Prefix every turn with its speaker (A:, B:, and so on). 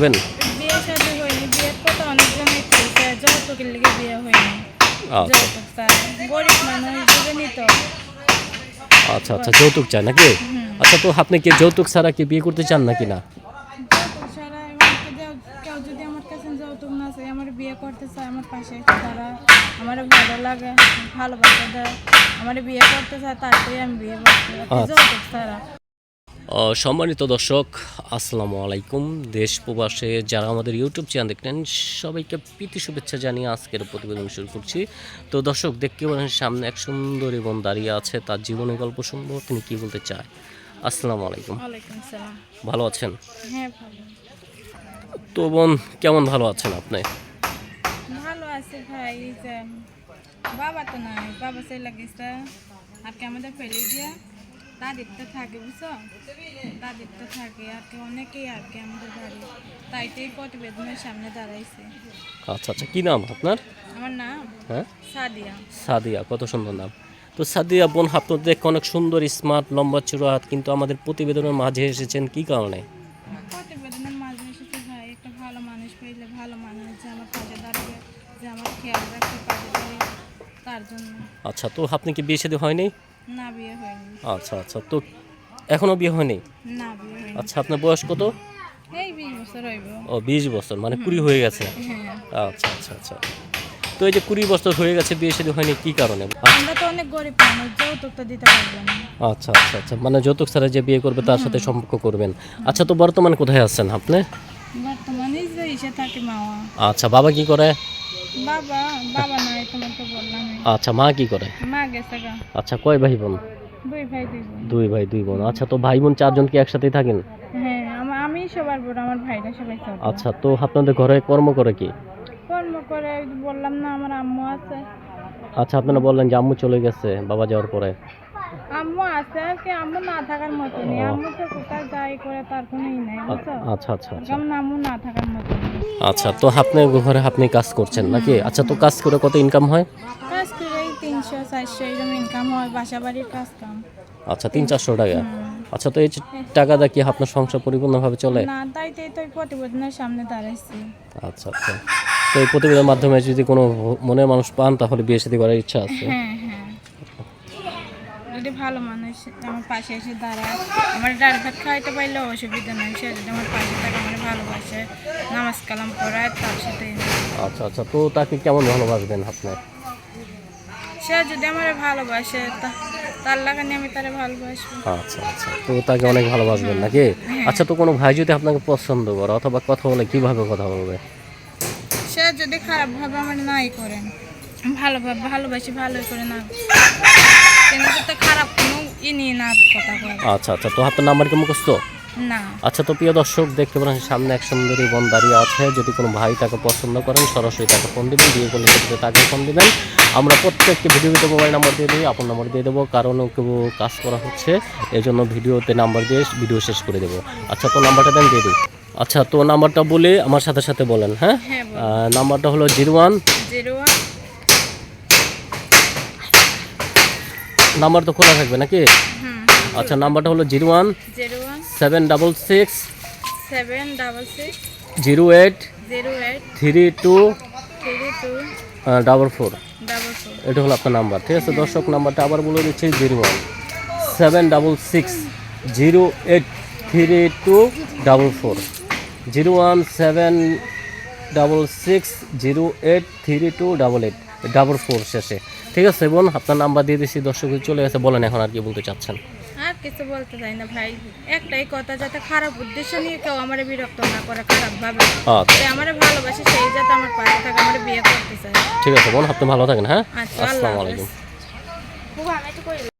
A: করবেন
B: বিয়ে শাদী হয়নি বিয়ের কথা অনেকজনই করেছে যৌতুকের লেগে বিয়ে হয়নি।
A: আচ্ছা।
B: যৌতুক চায় গরিব মানুষ বুঝেনি তো।
A: আচ্ছা আচ্ছা যৌতুক চাই নাকি? আচ্ছা তো আপনি কি যৌতুক ছাড়া কি বিয়ে করতে চান নাকি না?
B: যৌতুক ছাড়া এবার তো যৌ- কেউ যদি আমার কাছে যৌতুক না চায় আমার বিয়ে করতে চায় আমার পাশে এসে তারা আমার ভালো লাগে ভালোবাসা দেয় আমার বিয়ে করতে চায় তারপরে আমি বিয়ে করতে
A: আচ্ছা।
B: যৌতুক ছাড়া।
A: আহ, সম্মানিত দর্শক আসসালামু আলাইকুম। দেশ প্রবাসে যারা আমাদের ইউটিউব চ্যানেল দেখলেন সবাইকে প্রীতি শুভেচ্ছা জানিয়ে আজকের প্রতিবেদন শুরু করছি। তো দর্শক দেখতে পারেন সামনে এক সুন্দর এবং দাঁড়িয়ে আছে তার জীবনের গল্প শুনব। তিনি কি বলতে চায়? আসসালামু আলাইকুম। ভালো আছেন?
B: হ্যাঁ
A: তো বোন কেমন ভালো আছেন আপনি?
B: ভালো আছে ভাই বাবা তো নাই বাবা চলে গেছে। আর কি আমাদের ফেলে দিয়া দাদিরটা থাকে বুঝছ? দাদিরটা থাকে আর কি অনেকেই আর কি আমাদের বাড়ি তাই তো এই প্রতিবেদনের সামনে দাঁড়াইছে।
A: আচ্ছা আচ্ছা কি নাম আপনার?
B: আমার নাম
A: হ্যাঁ?
B: সাদিয়া।
A: সাদিয়া কত সুন্দর নাম। তো সাদিয়া বোন আপনার দেখে অনেক সুন্দর স্মার্ট লম্বা চূড়া হাত কিন্তু আমাদের প্রতিবেদনের মাঝে এসেছেন কি কারণে?
B: প্রতিবেদনের মাঝে এসেছে ভাই একটা ভালো মানুষ পেলে ভালো মানুষ যে আমার দাঁড়িয়ে যে আমার খেয়াল রাখতে দাঁড়িয়ে তার জন্য।
A: আচ্ছা তো আপনি কি বিয়ে শাদী হয়নি?
B: না বিয়ে হয়নি।
A: আচ্ছা আচ্ছা তো এখনও বিয়ে হয়নি?
B: না বিয়ে হয়নি।
A: আচ্ছা আপনার বয়স কত?
B: এই বিশ বছর হইব।
A: ও বিশ বছর মানে কুড়ি হয়ে গেছে?
B: হ্যাঁ।
A: আচ্ছা আচ্ছা আচ্ছা। তো এই যে কুড়ি বছর হয়ে গেছে বিয়ে শাদী হয়নি কি কারণে?
B: আমরা তো অনেক গরিব মানুষ যৌতুকটা দিতে পারব না।
A: আচ্ছা আচ্ছা আচ্ছা মানে যৌতুক ছাড়া যে বিয়ে করবে তার সাথে সম্পর্ক করবেন। আচ্ছা তো বর্তমানে কোথায় আছেন আপনি?
B: বর্তমানে যে ইসে থাকে মাওয়া।
A: আচ্ছা বাবা কি করে?
B: বাবা বাবা নাই বললাম
A: আচ্ছা মা কি করে?
B: মা গেছে গা।
A: আচ্ছা কয় ভাই বোন?
B: দুই ভাই দুই বোন।
A: দুই ভাই দুই বোন। আচ্ছা তো ভাই বোন চারজন কি একসাথেই থাকেন?
B: হ্যাঁ আমা- আমি সবার বড় আমার ভাইরা সবাই ছোট
A: আচ্ছা তো আপনাদের ঘরে কর্ম করে কি?
B: কর্ম করে ওই যে বললাম না আমার আম্মু আছে।
A: আচ্ছা আপনারা বললেন যে আম্মু চলে গেছে বাবা যাওয়ার পরে।
B: আম্মু আছে আর কি আম্মু না থাকার মতো নেই। আম্মু তো কোথায় যাই করে তার কোনো ই নাই বুঝছ?
A: আচ্ছা আচ্ছা আচ্ছা।
B: যেমন আম্মু না থাকার মতো
A: আচ্ছা তো আপনি ঘরে আপনি কাজ করছেন নাকি? আচ্ছা তো কাজ করে কত ইনকাম হয়?
B: কাজ করে এই তিনশো চারশো এরকম ইনকাম হয় বাসা বাড়ির কাজ কাম।
A: আচ্ছা তিন চারশো টাকা। আচ্ছা তো এই টাকা দিয়ে কি আপনার সংসার পরিপূর্ণভাবে চলে?
B: না তাই তো এই তো এই প্রতিবেদনের সামনে দাঁড়াইছি।
A: আচ্ছা আচ্ছা। তো এই প্রতিবেদনের মাধ্যমে যদি কোনো মনের মানুষ পান তাহলে বিয়ে শাদী করার ইচ্ছা আছে।
B: হ্যাঁ। হ্যাঁ যদি ভালো মানুষ আমার পাশে এসে দাঁড়ায়। আমার ডাল ভাত খাইতে পারলে অসুবিধা নেই সে যদি আমার পাশে থাকে আমার ভালোবাসে নামাজ কালাম পড়ায় তার সাথে
A: আচ্ছা আচ্ছা তো তাকে কেমন ভালোবাসবেন আপনি?
B: সে যদি আমার ভালোবাসে তা তার লাগানি আমি তারে ভালোবাসবো।
A: আচ্ছা আচ্ছা তো তাকে অনেক ভালোবাসবেন নাকি? আচ্ছা তো কোনো ভাই যদি আপনাকে পছন্দ করে অথবা কথা বলে কীভাবে কথা বলবে?
B: সে যদি খারাপভাবে আমার নাই করেন ভালোভাবে ভালোবাসি ভালোই করে না। তো খারাপ কোনো ই নিয়ে না কথা কয়
A: আচ্ছা আচ্ছা তো আপনার নাম্বার কি মুখস্থ?
B: না।
A: আচ্ছা তো প্রিয় দর্শক দেখতে পারেন সামনে এক সুন্দরী বোন দাঁড়িয়ে আছে। যদি কোনো ভাই তাকে পছন্দ করেন সরাসরি তাকে ফোন দিবেন বিয়ে করলে সেক্ষেত্রে তাকে ফোন দিবেন। আমরা প্রত্যেককে ভিডিওতে মোবাইল নাম্বার দিয়ে দিই আপন নাম্বার দিয়ে দেবো কারণ কেউ কাজ করা হচ্ছে। এই জন্য ভিডিওতে নাম্বার দিয়ে ভিডিও শেষ করে দেবো। আচ্ছা তো নাম্বারটা দেন দিয়ে দিই। আচ্ছা তো নাম্বারটা বলে আমার সাথে সাথে বলেন হ্যাঁ?
B: হ্যাঁ
A: নাম্বারটা হলো zero one
B: zero one
A: number তো খোলা থাকবে নাকি? আচ্ছা নাম্বারটা হলো zero one seven double six
B: seven double six
A: zero eight
B: zero eight
A: three two
B: three two
A: double four.
B: Double four.
A: এটা হলো আপনার নাম্বার ঠিক আছে? দর্শক নাম্বারটা আবার বলে দিচ্ছি zero one seven double six zero eight three two double four. Zero one seven double six zero eight three two double eight double four শেষে। ঠিক আছে বোন আপনার নাম্বার দিয়ে দিছি দর্শক চলে গেছে বলেন এখন আর কি বলতে চাচ্ছেন।
B: আর কিছু বলতে চাই না ভাই একটাই কথা যাতে খারাপ উদ্দেশ্য নিয়ে কেউ আমার বিরক্ত না করে খারাপ ভাবে
A: আচ্ছা।
B: যে আমার ভালোবাসি সেই যাতে আমার পাশে থাকে আমার বিয়ে করতে চায়।
A: ঠিক আছে বোন আপনি ভালো থাকেন হ্যাঁ?
B: আচ্ছা
A: আসসালামু আলাইকুম।
B: খুব আমি তো